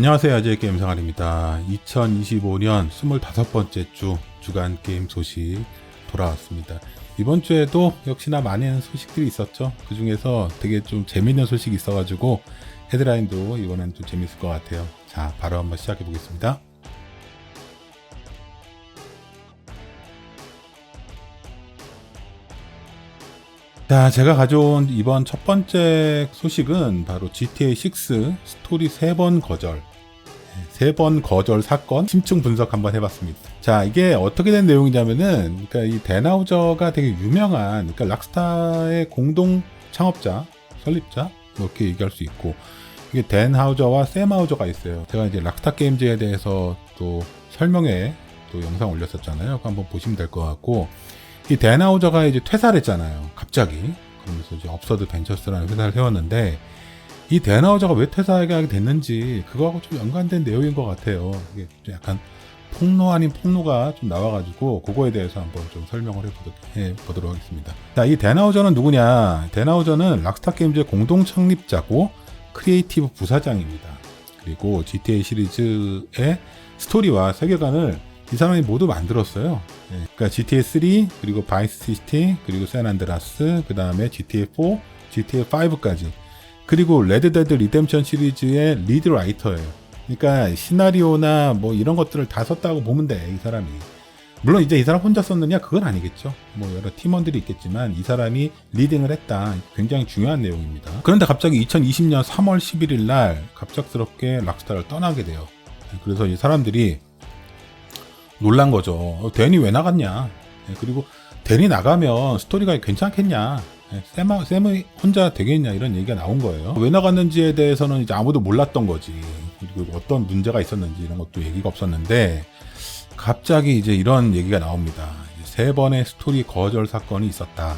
안녕하세요. 아재 게임 생활입니다. 2025년 25번째 주 주간 게임 소식 돌아왔습니다. 이번 주에도 역시나 많은 소식들이 있었죠. 그 중에서 되게 좀 재밌는 소식이 있어가지고 헤드라인도 이번엔 좀 재밌을 것 같아요. 자, 바로 한번 시작해 보겠습니다. 자, 제가 가져온 이번 첫 번째 소식은 바로 GTA 6 스토리 3번 거절. 3번 거절 사건 심층 분석 한번 해봤습니다. 자, 이게 어떻게 된 내용이냐면은, 그러니까 이 데나우저가 되게 유명한, 그러니까 락스타의 공동 창업자, 설립자, 뭐 이렇게 얘기할 수 있고, 이게 댄 하우저와 샘 하우저가 있어요. 제가 이제 락스타 게임즈에 대해서 또 설명에 또 영상 올렸었잖아요. 한번 보시면 될 것 같고, 이 데나우저가 이제 퇴사를 했잖아요. 갑자기. 그러면서 이제 업서드 벤처스라는 회사를 세웠는데, 이 데나우저가 왜 퇴사하게 됐는지, 그거하고 좀 연관된 내용인 것 같아요. 이게 좀 약간 폭로 아닌 폭로가 좀 나와가지고, 그거에 대해서 한번 좀 설명을 해보도록, 해보도록 하겠습니다. 자, 이 데나우저는 누구냐? 데나우저는 락스타 게임즈의 공동 창립자고, 크리에이티브 부사장입니다. 그리고 GTA 시리즈의 스토리와 세계관을 이 사람이 모두 만들었어요. 네, 그러니까 GTA 3 그리고 바이스 시티 그리고 샌안드라스 그 다음에 GTA 4, GTA 5까지 그리고 레드데드 리뎀션 시리즈의 리드 라이터예요. 그러니까 시나리오나 뭐 이런 것들을 다 썼다고 보면 돼 이 사람이. 물론 이제 이 사람 혼자 썼느냐 그건 아니겠죠. 뭐 여러 팀원들이 있겠지만 이 사람이 리딩을 했다. 굉장히 중요한 내용입니다. 그런데 갑자기 2020년 3월 11일 날 갑작스럽게 락스타를 떠나게 돼요. 그래서 이 사람들이 놀란 거죠. 어, 댄이 왜 나갔냐? 예, 그리고 댄이 나가면 스토리가 괜찮겠냐? 예, 샘, 샘이 혼자 되겠냐? 이런 얘기가 나온 거예요. 왜 나갔는지에 대해서는 이제 아무도 몰랐던 거지. 그리고 어떤 문제가 있었는지 이런 것도 얘기가 없었는데, 갑자기 이제 이런 얘기가 나옵니다. 세 번의 스토리 거절 사건이 있었다.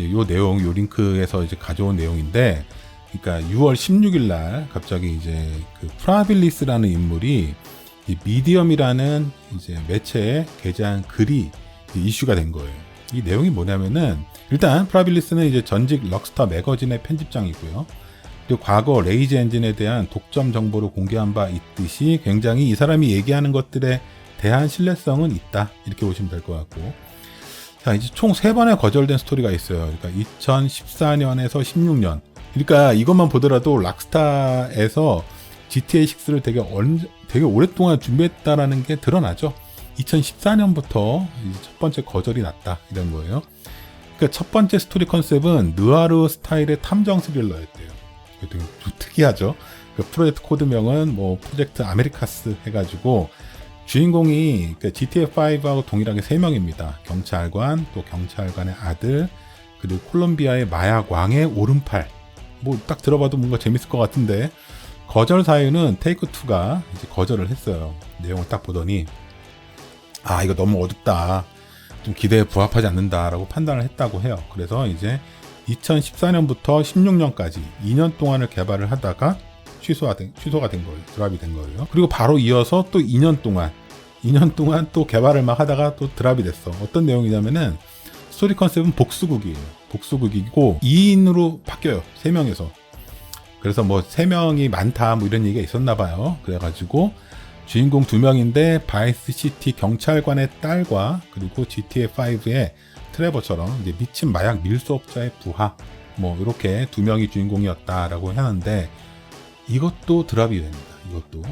요 내용, 요 링크에서 이제 가져온 내용인데, 그러니까 6월 16일 날 갑자기 이제 그 프라빌리스라는 인물이 이 미디엄이라는 이제 매체에 게재한 글이 이슈가 된 거예요. 이 내용이 뭐냐면은 일단 프라빌리스는 이제 전직 럭스타 매거진의 편집장이고요. 그리고 과거 레이즈 엔진에 대한 독점 정보를 공개한 바 있듯이 굉장히 이 사람이 얘기하는 것들에 대한 신뢰성은 있다. 이렇게 보시면 될 것 같고. 자, 이제 총 세 번의 거절된 스토리가 있어요. 그러니까 2014년에서 16년. 그러니까 이것만 보더라도 락스타에서 GTA 6를 되게 얼, 되게 오랫동안 준비했다라는 게 드러나죠. 2014년부터 첫 번째 거절이 났다 이런 거예요. 그러니까 첫 번째 스토리 컨셉은 느아르 스타일의 탐정 스릴러였대요. 되게 특이하죠. 그 프로젝트 코드명은 뭐 프로젝트 아메리카스 해가지고 주인공이 그 GTA5하고 동일하게 3명입니다. 경찰관, 또 경찰관의 아들, 그리고 콜롬비아의 마약 왕의 오른팔. 뭐 딱 들어봐도 뭔가 재밌을 것 같은데 거절 사유는 테이크 2가 이제 거절을 했어요. 내용을 딱 보더니 아 이거 너무 어둡다. 좀 기대에 부합하지 않는다라고 판단을 했다고 해요. 그래서 이제 2014년부터 16년까지 2년 동안을 개발을 하다가 취소가 된, 취소가 된 거예요. 드랍이 된 거예요. 그리고 바로 이어서 또 2년 동안 2년 동안 또 개발을 막 하다가 또 드랍이 됐어. 어떤 내용이냐면은 스토리 컨셉은 복수극이에요. 복수극이고 2인으로 바뀌어요. 3명에서. 그래서 뭐 3명이 많다 뭐 이런 얘기가 있었나 봐요. 그래가지고 주인공 2명인데 바이스 시티 경찰관의 딸과 그리고 GTA5의 트레버처럼 이제 미친 마약 밀수업자의 부하 뭐 이렇게 두 명이 주인공이었다라고 하는데 이것도 드랍이 됩니다. 이것도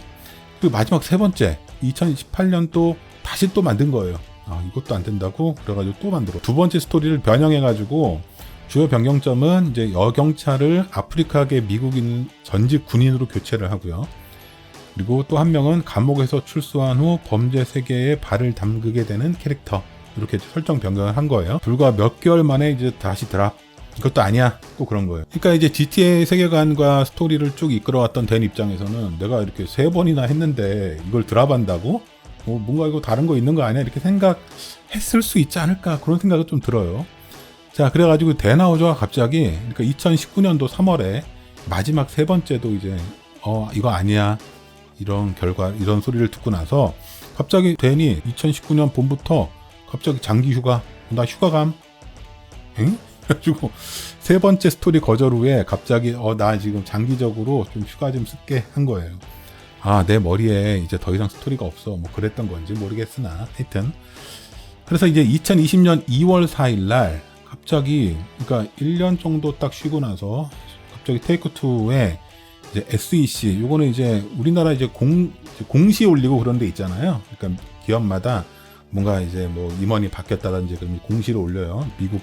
그리고 마지막 세 번째 2018년 또 다시 또 만든 거예요. 아 이것도 안 된다고 그래가지고 또 만들어 두 번째 스토리를 변형해가지고 주요 변경점은 이제 여경찰을 아프리카계 미국인 전직 군인으로 교체를 하고요. 그리고 또 한 명은 감옥에서 출소한 후 범죄 세계에 발을 담그게 되는 캐릭터. 이렇게 설정 변경을 한 거예요. 불과 몇 개월 만에 이제 다시 드랍. 이것도 아니야. 또 그런 거예요. 그러니까 이제 GTA 세계관과 스토리를 쭉 이끌어왔던 된 입장에서는 내가 이렇게 세 번이나 했는데 이걸 드랍한다고? 뭐 뭔가 이거 다른 거 있는 거 아니야? 이렇게 생각했을 수 있지 않을까? 그런 생각이 좀 들어요. 자, 그래가지고 대나우저가 갑자기, 그러니까 2019년도 3월에 마지막 세 번째도 이제, 어, 이거 아니야. 이런 결과, 이런 소리를 듣고 나서 갑자기 댄이 2019년 봄부터 갑자기 장기 휴가, 나 휴가감. 응? 그래가지고 세 번째 스토리 거절 후에 갑자기, 어, 나 지금 장기적으로 좀 휴가 좀 쓸게 한 거예요. 아 내 머리에 이제 더 이상 스토리가 없어 뭐 그랬던 건지 모르겠으나 하여튼 그래서 이제 2020년 2월 4일 날 갑자기 그러니까 1년 정도 딱 쉬고 나서 갑자기 테이크 투에 이제 SEC 요거는 이제 우리나라 이제 공 공시 올리고 그런 데 있잖아요. 그러니까 기업마다 뭔가 이제 뭐 임원이 바뀌었다든지 그러면 공시를 올려요. 미국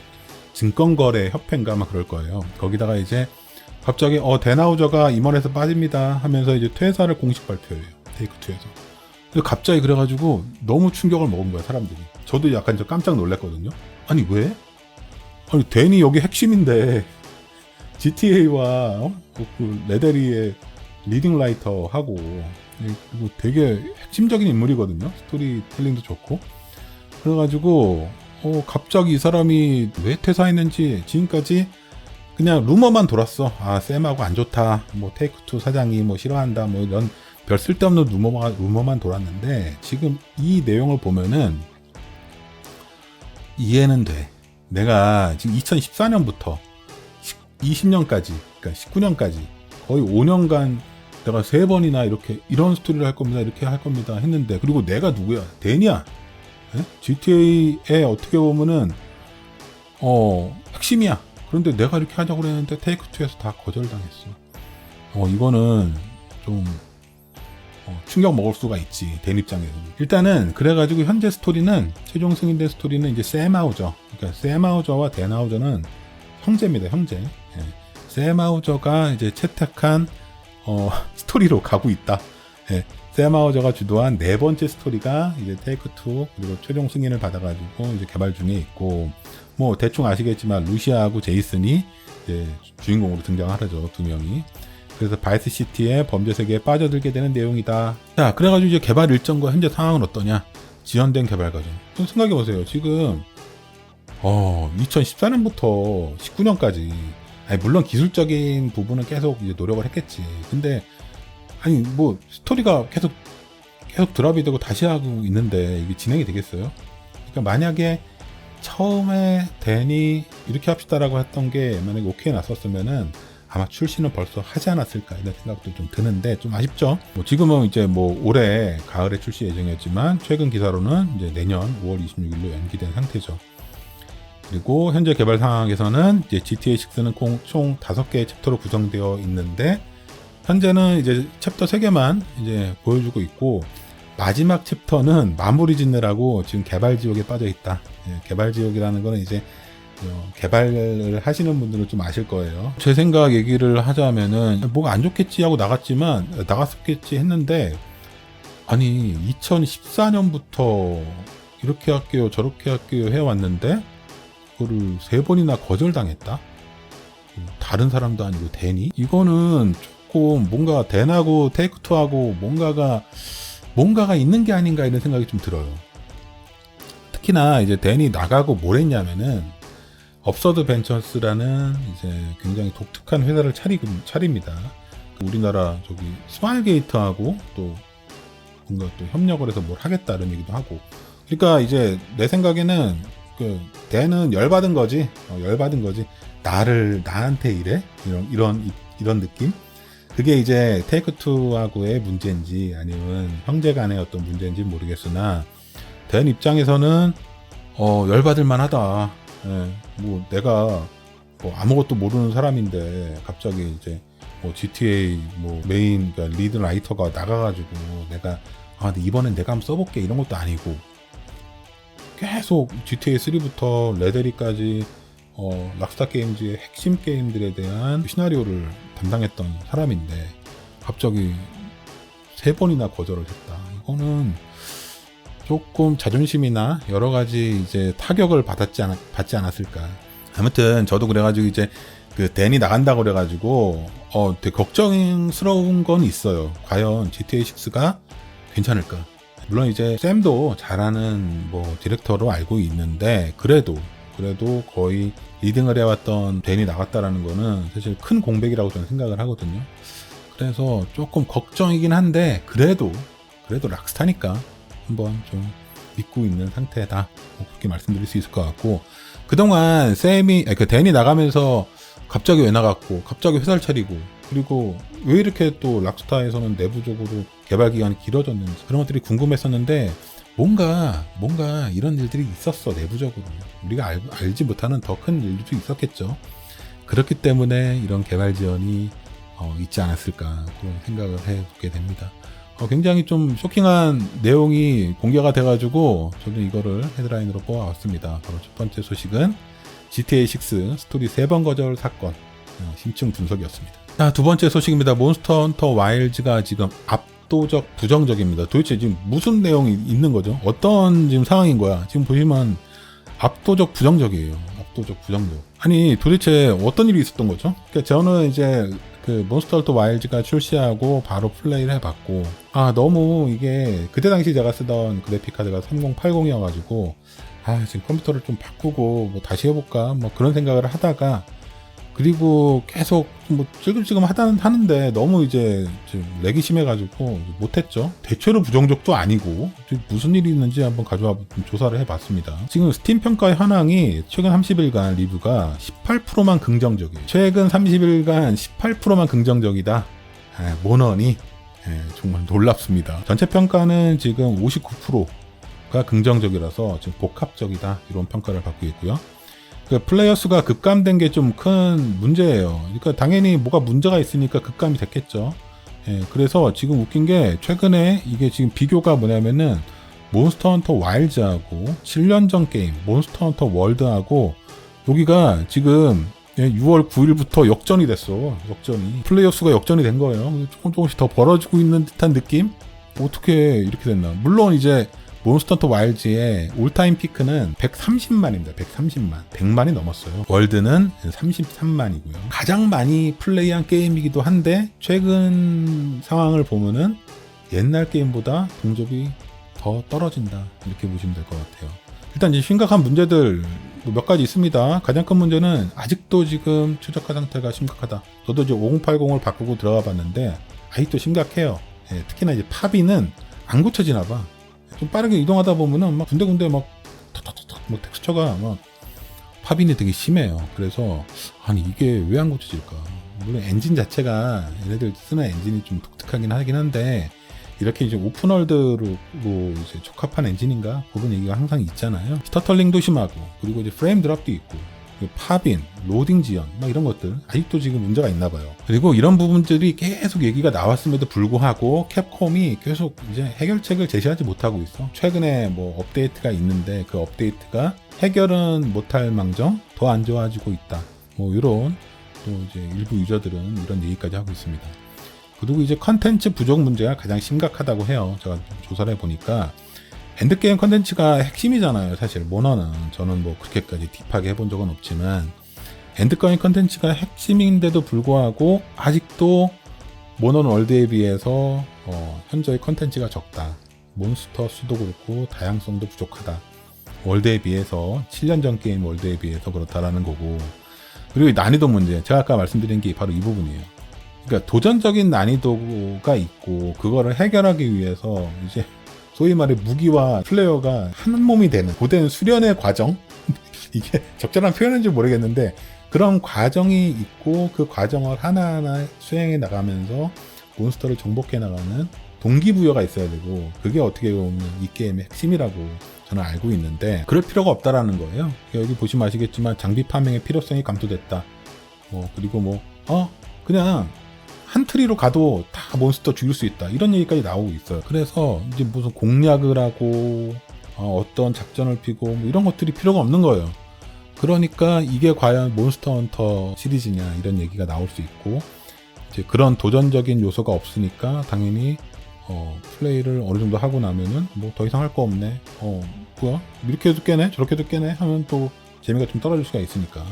증권거래 협회인가 막 그럴 거예요. 거기다가 이제 갑자기 어 대나우저가 임원에서 빠집니다 하면서 이제 퇴사를 공식 발표해요. 테이크 투에서. 근데 갑자기 그래가지고 너무 충격을 먹은 거야 사람들이. 저도 약간 좀 깜짝 놀랐거든요. 아니 왜? 아니 데니 여기 핵심인데 GTA와 어? 그, 그 레데리의 리딩 라이터 하고 그리고 되게 핵심적인 인물이거든요. 스토리텔링도 좋고. 그래가지고 어 갑자기 이 사람이 왜 퇴사했는지 지금까지 그냥 루머만 돌았어. 아 쌤하고 안 좋다. 뭐 테이크 투 사장이 뭐 싫어한다. 뭐 이런 별 쓸데없는 루머만 루머만 돌았는데 지금 이 내용을 보면은 이해는 돼. 내가 지금 2014년부터 20년까지, 그러니까 19년까지 거의 5년간 내가 세 번이나 이렇게 이런 스토리를 할 겁니다. 이렇게 할 겁니다. 했는데 그리고 내가 누구야? 데니야. 예? GTA에 어떻게 보면은 어 핵심이야. 그런데 내가 이렇게 하자고 그랬는데 테이크 투에서 다 거절당했어. 어 이거는 좀 어, 충격 먹을 수가 있지 댄 입장에서는 일단은 그래가지고 현재 스토리는 최종 승인된 스토리는 이제 샘아우저 그러니까 샘아우저와 댄아우저는 형제입니다 형제 예. 샘아우저가 이제 채택한 어, 스토리로 가고 있다 예. 샘아우저가 주도한 네 번째 스토리가 이제 테이크 투 그리고 최종 승인을 받아가지고 이제 개발 중에 있고 뭐 대충 아시겠지만 루시아하고 제이슨이 이제 주인공으로 등장하죠 두 명이 그래서 바이스 시티의 범죄 세계에 빠져들게 되는 내용이다. 자, 그래가지고 이제 개발 일정과 현재 상황은 어떠냐? 지연된 개발 과정. 좀 생각해 보세요. 지금 어 2014년부터 19년까지 아니 물론 기술적인 부분은 계속 이제 노력을 했겠지. 근데 아니 뭐 스토리가 계속 계속 드랍이 되고 다시 하고 있는데 이게 진행이 되겠어요? 그러니까 만약에 처음에 댄이 이렇게 합시다라고 했던 게 만약에 오케이 났었으면은 아마 출시는 벌써 하지 않았을까 이런 생각도 좀 드는데 좀 아쉽죠. 뭐 지금은 이제 뭐 올해 가을에 출시 예정이었지만 최근 기사로는 이제 내년 5월 26일로 연기된 상태죠. 그리고 현재 개발 상황에서는 이제 GTA 6는 총 5개의 챕터로 구성되어 있는데 현재는 이제 챕터 3개만 이제 보여주고 있고 마지막 챕터는 마무리 짓느라고 지금 개발 지옥에 빠져 있다. 예, 개발 지옥이라는 거는 이제 어, 개발을 하시는 분들은 좀 아실 거예요. 제 생각 얘기를 하자면은 뭐가 안 좋겠지 하고 나갔지만 나갔었겠지 했는데 아니 2014년부터 이렇게 할게요 저렇게 할게요 해왔는데 그거를 세 번이나 거절당했다. 다른 사람도 아니고 대니 이거는 조금 뭔가 댄하고 테이크투하고 뭔가가 뭔가가 있는 게 아닌가 이런 생각이 좀 들어요. 특히나 이제 댄이 나가고 뭘 했냐면은 업서드 벤처스라는 이제 굉장히 독특한 회사를 차리고 차립니다. 우리나라 저기 스마일 게이트하고 또 뭔가 또 협력을 해서 뭘 하겠다는 얘기도 하고. 그러니까 이제 내 생각에는 그 대는 열받은 거지, 어, 열받은 거지. 나를 나한테 이래 이런 이런 이런 느낌. 그게 이제 테이크 투하고의 문제인지 아니면 형제간의 어떤 문제인지 모르겠으나 댄 입장에서는 어 열받을 만하다. 예, 뭐 내가 뭐 아무것도 모르는 사람인데 갑자기 이제 뭐 GTA 뭐 메인 그러니까 리드 라이터가 나가가지고 내가 아 근데 이번엔 내가 한번 써볼게 이런 것도 아니고 계속 GTA 3부터 레데리까지 어, 락스타 게임즈의 핵심 게임들에 대한 시나리오를 담당했던 사람인데 갑자기 세 번이나 거절을 했다. 이거는 조금 자존심이나 여러 가지 이제 타격을 받았지 않, 받지 않았을까. 아무튼 저도 그래가지고 이제 그 댄이 나간다고 그래가지고 어 되게 걱정스러운 건 있어요. 과연 GTA 6가 괜찮을까? 물론 이제 샘도 잘하는 뭐 디렉터로 알고 있는데 그래도 그래도 거의 2등을 해왔던 댄이 나갔다라는 거는 사실 큰 공백이라고 저는 생각을 하거든요. 그래서 조금 걱정이긴 한데 그래도 그래도 락스타니까 한번 좀 믿고 있는 상태다. 뭐 그렇게 말씀드릴 수 있을 것 같고 그동안 쌤이 아니, 그 댄이 나가면서 갑자기 왜 나갔고 갑자기 회사를 차리고 그리고 왜 이렇게 또 락스타에서는 내부적으로 개발 기간이 길어졌는지 그런 것들이 궁금했었는데 뭔가 뭔가 이런 일들이 있었어 내부적으로 우리가 알, 알지 못하는 더 큰 일도 있었겠죠. 그렇기 때문에 이런 개발 지원이 어, 있지 않았을까 그런 생각을 해보게 됩니다. 어, 굉장히 좀 쇼킹한 내용이 공개가 돼가지고 저도 이거를 헤드라인으로 뽑아왔습니다. 바로 첫 번째 소식은 GTA 6 스토리 3번 거절 사건 어, 심층 분석이었습니다. 자, 두 번째 소식입니다. 몬스터 헌터 와일즈가 지금 압도적 부정적입니다. 도대체 지금 무슨 내용이 있는 거죠? 어떤 지금 상황인 거야? 지금 보시면 압도적 부정적이에요. 압도적 부정적. 아니 도대체 어떤 일이 있었던 거죠? 그러니까 저는 이제 그 몬스터 헌터 와일즈가 출시하고 바로 플레이를 해봤고 아 너무 이게 그때 당시 제가 쓰던 그래픽 카드가 3080이어가지고 아 지금 컴퓨터를 좀 바꾸고 뭐 다시 해볼까 뭐 그런 생각을 하다가 그리고 계속 뭐 찔끔찔끔 하다는 하는데 너무 이제 좀 렉이 심해가지고 못했죠. 대체로 부정적도 아니고 무슨 일이 있는지 한번 가져와 좀 조사를 해봤습니다. 지금 스팀 평가의 현황이 최근 30일간 리뷰가 18%만 긍정적이에요. 최근 30일간 18%만 긍정적이다. 아, 모넌이 예, 정말 놀랍습니다. 전체 평가는 지금 59%가 긍정적이라서 지금 복합적이다 이런 평가를 받고 있고요. 그 플레이어 수가 급감된 게 좀 큰 문제예요. 그러니까 당연히 뭐가 문제가 있으니까 급감이 됐겠죠. 예, 그래서 지금 웃긴 게 최근에 이게 지금 비교가 뭐냐면은 몬스터 헌터 와일즈하고 7년 전 게임 몬스터 헌터 월드하고 여기가 지금 6월 9일부터 역전이 됐어. 역전이. 플레이어 수가 역전이 된 거예요. 조금 조금씩 더 벌어지고 있는 듯한 느낌? 어떻게 이렇게 됐나. 물론 이제 몬스터 헌터 와일즈의 올타임 피크는 130만입니다. 130만. 100만이 넘었어요. 월드는 33만이고요. 가장 많이 플레이한 게임이기도 한데 최근 상황을 보면은 옛날 게임보다 동접이 더 떨어진다. 이렇게 보시면 될 것 같아요. 일단 이제 심각한 문제들 뭐몇 가지 있습니다. 가장 큰 문제는 아직도 지금 최저가 상태가 심각하다. 저도 이제 5080을 바꾸고 들어가 봤는데 아직도 심각해요. 예, 특히나 이제 파비는 안 고쳐지나 봐. 좀 빠르게 이동하다 보면은 막 군데군데 막 탁탁탁탁 뭐 텍스처가 막 파빈이 되게 심해요. 그래서 아니 이게 왜 안 고쳐질까? 물론 엔진 자체가 얘네들 쓰는 엔진이 좀 독특하긴 하긴 한데 이렇게 이제 오픈월드로 이제 적합한 엔진인가 그런 얘기가 항상 있잖아요. 스타털링도 심하고 그리고 이제 프레임 드랍도 있고 그리고 팝인, 로딩 지연, 막 이런 것들 아직도 지금 문제가 있나 봐요. 그리고 이런 부분들이 계속 얘기가 나왔음에도 불구하고 캡콤이 계속 이제 해결책을 제시하지 못하고 있어. 최근에 뭐 업데이트가 있는데 그 업데이트가 해결은 못할 망정 더 안 좋아지고 있다. 뭐 이런 또 이제 일부 유저들은 이런 얘기까지 하고 있습니다. 그리고 이제 컨텐츠 부족 문제가 가장 심각하다고 해요. 제가 좀 조사를 해보니까 엔드게임 컨텐츠가 핵심이잖아요. 사실 모너는 저는 뭐 그렇게까지 딥하게 해본 적은 없지만 엔드게임 컨텐츠가 핵심인데도 불구하고 아직도 모넌 월드에 비해서 어, 현저히 컨텐츠가 적다. 몬스터 수도 그렇고 다양성도 부족하다. 월드에 비해서 7년 전 게임 월드에 비해서 그렇다라는 거고 그리고 이 난이도 문제 제가 아까 말씀드린 게 바로 이 부분이에요. 그러니까 도전적인 난이도가 있고 그거를 해결하기 위해서 이제 소위 말해 무기와 플레이어가 한 몸이 되는 고된 수련의 과정 이게 적절한 표현인지 모르겠는데 그런 과정이 있고 그 과정을 하나하나 수행해 나가면서 몬스터를 정복해 나가는 동기부여가 있어야 되고 그게 어떻게 보면 이 게임의 핵심이라고 저는 알고 있는데 그럴 필요가 없다라는 거예요. 여기 보시면 아시겠지만 장비 파밍의 필요성이 감소됐다. 뭐 그리고 뭐 어 그냥 한 트리로 가도 다 몬스터 죽일 수 있다. 이런 얘기까지 나오고 있어요. 그래서 이제 무슨 공략을 하고 어, 떤 작전을 피고 뭐 이런 것들이 필요가 없는 거예요. 그러니까 이게 과연 몬스터 헌터 시리즈냐 이런 얘기가 나올 수 있고 이제 그런 도전적인 요소가 없으니까 당연히 어, 플레이를 어느 정도 하고 나면은 뭐 더 이상 할 거 없네. 어 뭐야 이렇게 해도 깨네 저렇게 해도 깨네 하면 또 재미가 좀 떨어질 수가 있으니까.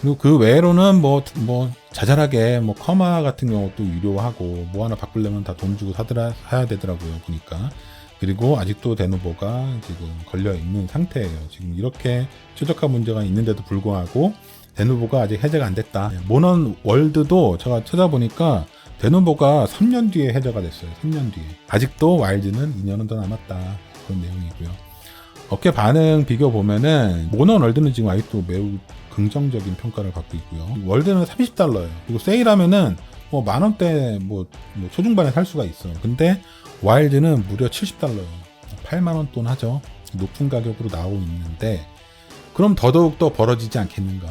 그리고 그 외로는 뭐, 뭐, 자잘하게, 뭐, 커마 같은 경우도 유료하고, 뭐 하나 바꾸려면 다 돈 주고 사더라, 사야 되더라고요, 보니까. 그리고 아직도 데노보가 지금 걸려 있는 상태예요. 지금 이렇게 최적화 문제가 있는데도 불구하고, 데노보가 아직 해제가 안 됐다. 모넌 월드도 제가 찾아보니까, 데노보가 3년 뒤에 해제가 됐어요. 3년 뒤에. 아직도 와일드는 2년은 더 남았다. 그런 내용이고요. 어깨 반응 비교 보면은, 모넌 월드는 지금 아직도 매우 긍정적인 평가를 받고 있고요. 월드는 30달러예요. 그리고 세일하면은 뭐 만 원대 뭐, 뭐 초중반에 살 수가 있어. 근데 와일드는 무려 70달러예요. 8만 원 돈 하죠. 높은 가격으로 나오고 있는데 그럼 더더욱 더 벌어지지 않겠는가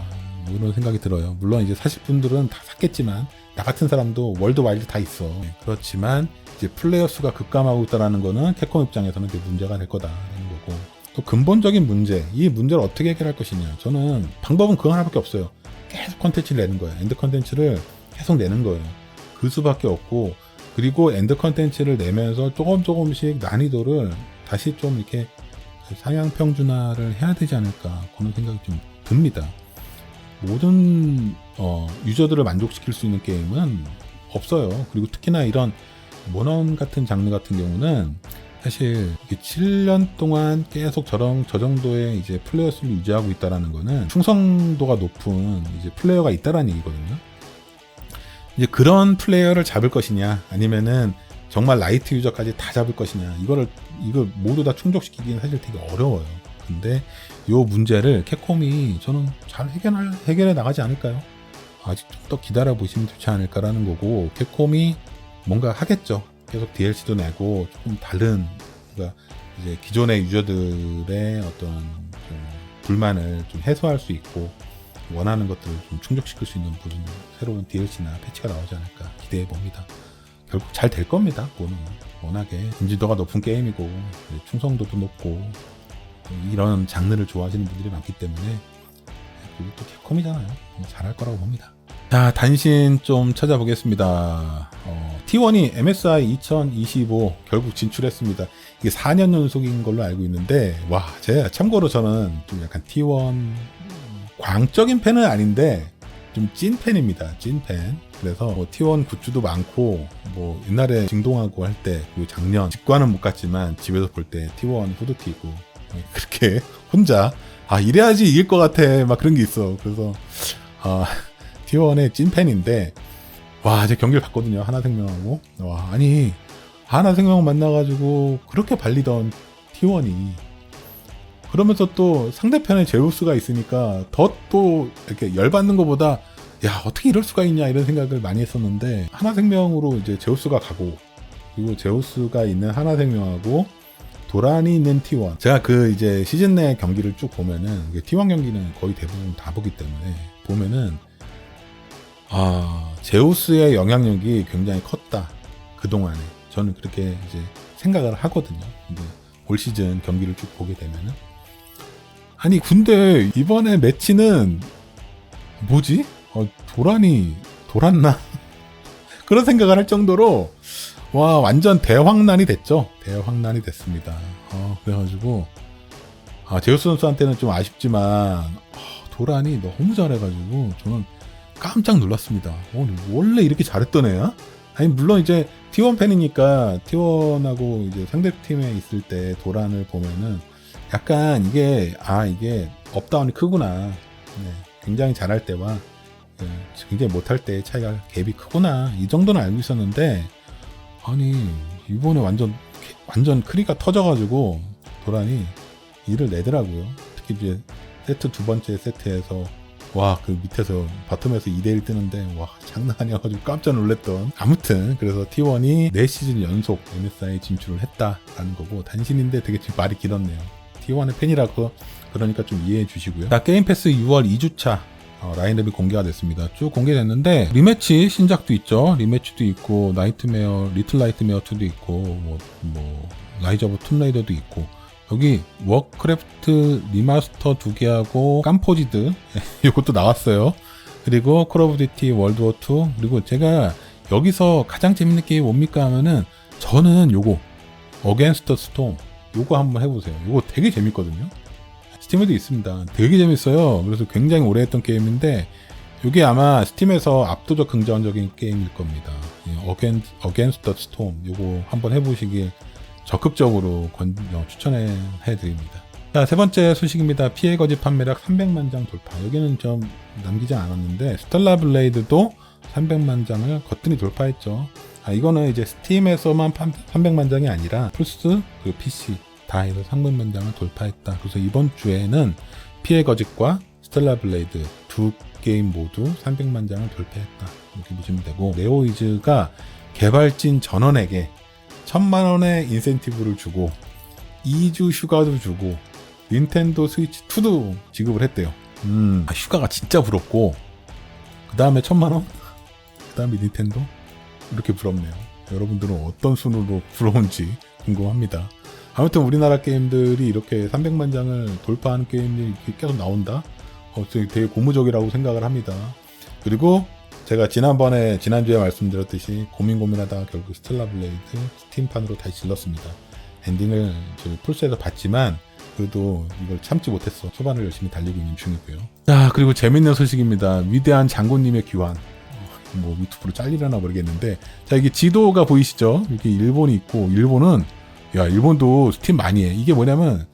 뭐 이런 생각이 들어요. 물론 이제 사실 분들은 다 샀겠지만 나 같은 사람도 월드 와일드 다 있어. 그렇지만 이제 플레이어 수가 급감하고 있다라는 거는 캡콤 입장에서는 이제 문제가 될 거다라는 거고 또 근본적인 문제 이 문제를 어떻게 해결할 것이냐 저는 방법은 그거 하나밖에 없어요. 계속 컨텐츠를 내는 거예요. 엔드 컨텐츠를 계속 내는 거예요. 그 수밖에 없고 그리고 엔드 컨텐츠를 내면서 조금 조금씩 난이도를 다시 좀 이렇게 상향 평준화를 해야 되지 않을까 그런 생각이 좀 듭니다. 모든 어, 유저들을 만족시킬 수 있는 게임은 없어요. 그리고 특히나 이런 모넌 같은 장르 같은 경우는 사실 이게 7년 동안 계속 저런 저 정도의 이제 플레이어 수를 유지하고 있다라는 거는 충성도가 높은 이제 플레이어가 있다라는 얘기거든요. 이제 그런 플레이어를 잡을 것이냐 아니면은 정말 라이트 유저까지 다 잡을 것이냐 이거를 이걸 모두 다 충족시키기는 사실 되게 어려워요. 근데 요 문제를 캡콤이 저는 잘 해결할, 해결해 나가지 않을까요? 아직 좀 더 기다려 보시면 좋지 않을까라는 거고 캡콤이 뭔가 하겠죠. 계속 DLC도 내고 조금 다른 그러니까 이제 기존의 유저들의 어떤 좀 불만을 좀 해소할 수 있고 원하는 것들을 좀 충족시킬 수 있는 무슨 새로운 DLC나 패치가 나오지 않을까 기대해 봅니다. 결국 잘 될 겁니다. 그거는 워낙에 인지도가 높은 게임이고 충성도도 높고 이런 장르를 좋아하시는 분들이 많기 때문에 그리고 또 캡콤이잖아요. 잘할 거라고 봅니다. 자, 단신 좀 찾아보겠습니다. 어, T1이 MSI 2025 결국 진출했습니다. 이게 4년 연속인 걸로 알고 있는데, 와, 제 참고로 저는 좀 약간 T1 광적인 팬은 아닌데, 좀 찐 팬입니다. 찐 팬. 그래서 뭐 T1 굿즈도 많고, 뭐 옛날에 징동하고 할 때, 그리고 작년 직관은 못 갔지만 집에서 볼 때 T1 후드티 입고 그렇게 혼자 아 이래야지 이길 것 같아 막 그런 게 있어. 그래서 아 T1의 찐팬인데 와 이제 경기를 봤거든요 하나생명하고. 와 아니 하나생명 만나가지고 그렇게 발리던 T1이. 그러면서 또 상대편에 제우스가 있으니까 더 또 이렇게 열받는 것보다 야 어떻게 이럴 수가 있냐 이런 생각을 많이 했었는데 하나생명으로 이제 제우스가 가고 그리고 제우스가 있는 하나생명하고 도란이 있는 T1. 제가 그 이제 시즌 내 경기를 쭉 보면은 T1 경기는 거의 대부분 다 보기 때문에 보면은 아 제우스의 영향력이 굉장히 컸다 그 동안에 저는 그렇게 이제 생각을 하거든요. 근데 올 시즌 경기를 쭉 보게 되면은 아니 근데 이번에 매치는 뭐지? 어, 도란이 돌았나? 그런 생각을 할 정도로 와 완전 대황난이 됐죠. 대황난이 됐습니다. 어, 그래가지고 아, 제우스 선수한테는 좀 아쉽지만 아, 도란이 너무 잘해가지고 저는 깜짝 놀랐습니다. 어, 원래 이렇게 잘했던 애야? 아니 물론 이제 T1 팬이니까 T1하고 이제 상대 팀에 있을 때 도란을 보면은 약간 이게 아 이게 업다운이 크구나. 네, 굉장히 잘할 때와 네, 굉장히 못할 때의 차이가 갭이 크구나. 이 정도는 알고 있었는데 아니 이번에 완전 완전 크리가 터져가지고 도란이 일을 내더라고요. 특히 이제 세트 두 번째 세트에서 와 그 밑에서 바텀에서 2대1 뜨는데 와 장난 아니어가지고 깜짝 놀랐던 아무튼 그래서 T1이 4시즌 연속 MSI 진출을 했다라는 거고 단신인데 되게 지금 말이 길었네요. T1의 팬이라고 그러니까 좀 이해해 주시고요. 자 게임 패스 6월 2주차 어, 라인업이 공개가 됐습니다. 쭉 공개됐는데 리매치 신작도 있죠. 리매치도 있고 나이트메어, 리틀 나이트메어 2도 있고 뭐, 뭐 라이즈 오브 툼레이더도 있고 여기 워크래프트 리마스터 두 개하고 깜포지드 이것도 나왔어요. 그리고 콜 오브 듀티 월드 워 2 그리고 제가 여기서 가장 재밌는 게임 뭡니까 하면은 저는 요거 어게인스터 스톰 요거 한번 해보세요. 요거 되게 재밌거든요. 스팀에도 있습니다. 되게 재밌어요. 그래서 굉장히 오래 했던 게임인데 이게 아마 스팀에서 압도적 긍정적인 게임일 겁니다. 어겐 어겐스터 스톰 요거 한번 해보시길 적극적으로 권, 어, 추천해 드립니다. 자, 세 번째 소식입니다. 피해 거짓 판매량 300만 장 돌파. 여기는 좀 남기지 않았는데 스텔라 블레이드도 300만 장을 거뜬히 돌파했죠. 아, 이거는 이제 스팀에서만 300만 장이 아니라 플스 그 PC 다 해서 300만 장을 돌파했다. 그래서 이번 주에는 피해 거짓과 스텔라 블레이드 두 게임 모두 300만 장을 돌파했다. 이렇게 보시면 되고 네오이즈가 개발진 전원에게 천만 원의 인센티브를 주고 2주 휴가도 주고 닌텐도 스위치 2도 지급을 했대요. 음, 아, 휴가가 진짜 부럽고 그 다음에 천만 원, 그 다음에 닌텐도 이렇게 부럽네요. 여러분들은 어떤 순으로 부러운지 궁금합니다. 아무튼 우리나라 게임들이 이렇게 300만 장을 돌파하는 게임이 계속 나온다. 어, 되게 고무적이라고 생각을 합니다. 그리고 제가 지난번에 지난주에 말씀드렸듯이 고민 고민하다가 결국 스텔라 블레이드 스팀판으로 다시 질렀습니다. 엔딩을 저희 풀스에서 봤지만 그래도 이걸 참지 못했어. 초반을 열심히 달리고 있는 중이고요. 자 그리고 재밌는 소식입니다. 위대한 장군님의 귀환. 어, 뭐 유튜브로 잘리려나 모르겠는데 자 이게 지도가 보이시죠? 이렇게 일본이 있고 일본은 야 일본도 스팀 많이 해. 이게 뭐냐면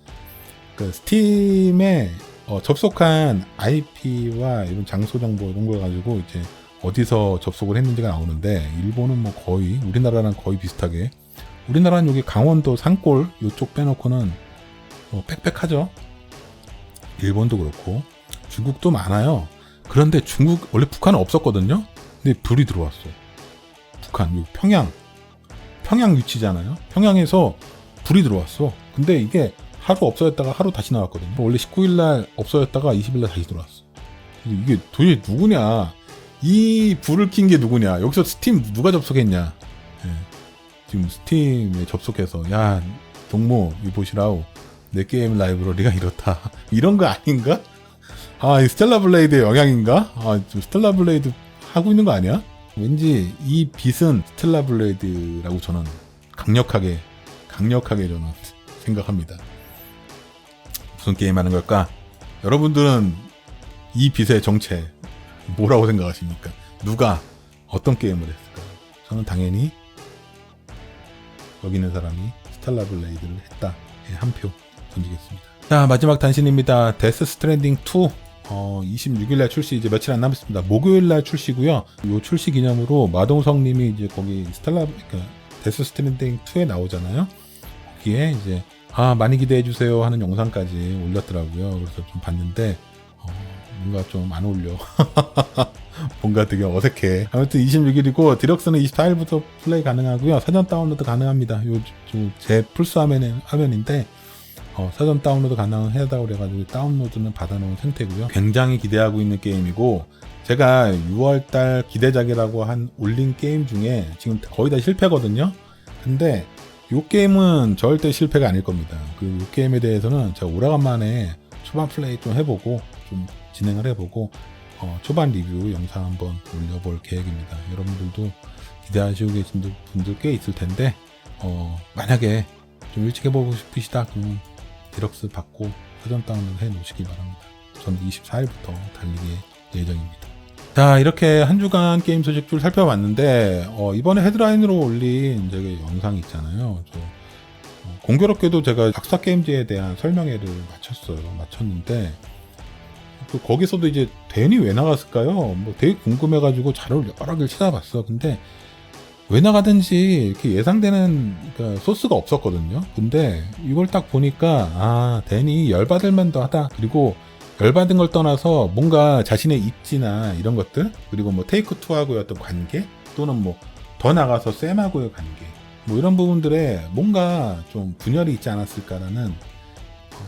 그 스팀에 어, 접속한 IP와 이런 장소 정보 이런 걸 가지고 이제 어디서 접속을 했는지가 나오는데 일본은 뭐 거의 우리나라랑 거의 비슷하게 우리나라는 여기 강원도 산골 이쪽 빼놓고는 뭐 빽빽하죠. 일본도 그렇고 중국도 많아요. 그런데 중국 원래 북한은 없었거든요. 근데 불이 들어왔어. 북한 평양 평양 위치잖아요. 평양에서 불이 들어왔어. 근데 이게 하루 없어졌다가 하루 다시 나왔거든요. 원래 19일 날 없어졌다가 20일 날 다시 들어왔어. 이게 도대체 누구냐? 이 불을 킨 게 누구냐? 여기서 스팀 누가 접속했냐? 예. 지금 스팀에 접속해서 야 동무 이 보시라우 내 게임 라이브러리가 이렇다 이런 거 아닌가? 아, 이 스텔라 블레이드의 영향인가? 아, 좀 스텔라 블레이드 하고 있는 거 아니야? 왠지 이 빛은 스텔라 블레이드라고 저는 강력하게 강력하게 저는 생각합니다. 무슨 게임 하는 걸까? 여러분들은 이 빛의 정체 뭐라고 생각하십니까? 누가 어떤 게임을 했을까요? 저는 당연히 여기 있는 사람이 스텔라 블레이드를 했다. 예, 한표 던지겠습니다. 자 마지막 단신입니다. 데스 스트랜딩 2 어, 26일날 출시 이제 며칠 안 남았습니다. 목요일날 출시고요. 요 출시 기념으로 마동석님이 이제 거기 스텔라 그러니까 데스 스트랜딩 2에 나오잖아요. 거기에 이제 아 많이 기대해 주세요 하는 영상까지 올렸더라고요. 그래서 좀 봤는데 어, 뭔가 좀 안 어울려. 뭔가 되게 어색해. 아무튼 26일이고 디럭스는 24일부터 플레이 가능하고요. 사전 다운로드 가능합니다. 요제 플스 화면 화면인데 어, 사전 다운로드 가능하다고 그래가지고 다운로드는 받아놓은 상태고요. 굉장히 기대하고 있는 게임이고 제가 6월달 기대작이라고 한 올린 게임 중에 지금 거의 다 실패거든요. 근데 이 게임은 절대 실패가 아닐 겁니다. 그 이 게임에 대해서는 제가 오래간만에 초반 플레이 좀 해보고 좀 진행을 해보고 어, 초반 리뷰 영상 한번 올려볼 계획입니다. 여러분들도 기대하시고 계신 분들 꽤 있을 텐데 어, 만약에 좀 일찍 해보고 싶으시다 그러면 디럭스 받고 사전 다운로드 해 놓으시기 바랍니다. 저는 24일부터 달리기 예정입니다. 자 이렇게 한 주간 게임 소식들 살펴봤는데 어, 이번에 헤드라인으로 올린 저기 영상 있잖아요. 저 어, 공교롭게도 제가 박사 게임즈에 대한 설명회를 마쳤어요. 마쳤는데 그 거기서도 이제 댄이 왜 나갔을까요? 뭐 되게 궁금해가지고 자료를 여러 개를 찾아봤어. 근데 왜 나가든지 이렇게 예상되는 그러니까 소스가 없었거든요. 근데 이걸 딱 보니까 아 댄이 열받을 만도 하다. 그리고 열받은 걸 떠나서 뭔가 자신의 입지나 이런 것들 그리고 뭐 테이크 투하고의 어떤 관계 또는 뭐 더 나가서 쌤하고의 관계 뭐 이런 부분들에 뭔가 좀 분열이 있지 않았을까라는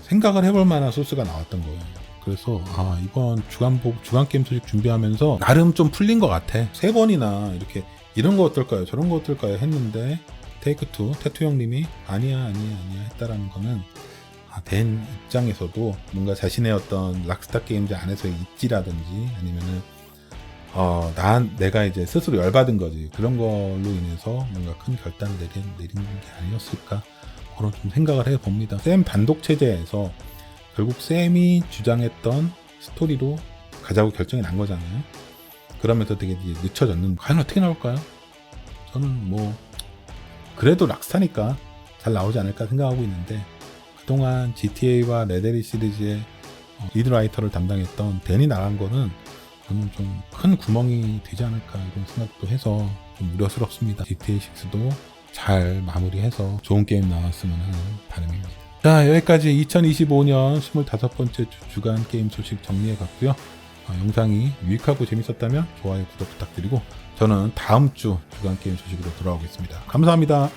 생각을 해볼 만한 소스가 나왔던 거예요. 그래서 아 이번 주간복 주간 게임 소식 준비하면서 나름 좀 풀린 것 같아. 세 번이나 이렇게 이런 거 어떨까요? 저런 거 어떨까요? 했는데 테이크 투 태투 형님이 아니야 아니야 아니야 했다라는 거는 아, 된 입장에서도 뭔가 자신의 어떤 락스타 게임즈 안에서의 입지라든지 아니면은 어, 난 내가 이제 스스로 열받은 거지 그런 걸로 인해서 뭔가 큰 결단을 내린, 내리는 게 아니었을까 그런 좀 생각을 해봅니다. 쌤 단독 체제에서 결국 쌤이 주장했던 스토리로 가자고 결정이 난 거잖아요. 그러면서 되게 늦춰졌는 과연 어떻게 나올까요? 저는 뭐 그래도 락스타니까 잘 나오지 않을까 생각하고 있는데 그동안 GTA와 레데리 시리즈의 어, 리드라이터를 담당했던 댄이 나간 거는 저는 좀 큰 구멍이 되지 않을까 이런 생각도 해서 좀 우려스럽습니다. GTA 6도 잘 마무리해서 좋은 게임 나왔으면 하는 바람입니다. 자 여기까지 2025년 25번째 주간 게임 소식 정리해 갔고요. 어, 영상이 유익하고 재밌었다면 좋아요, 구독 부탁드리고 저는 다음 주 주간 게임 소식으로 돌아오겠습니다. 감사합니다.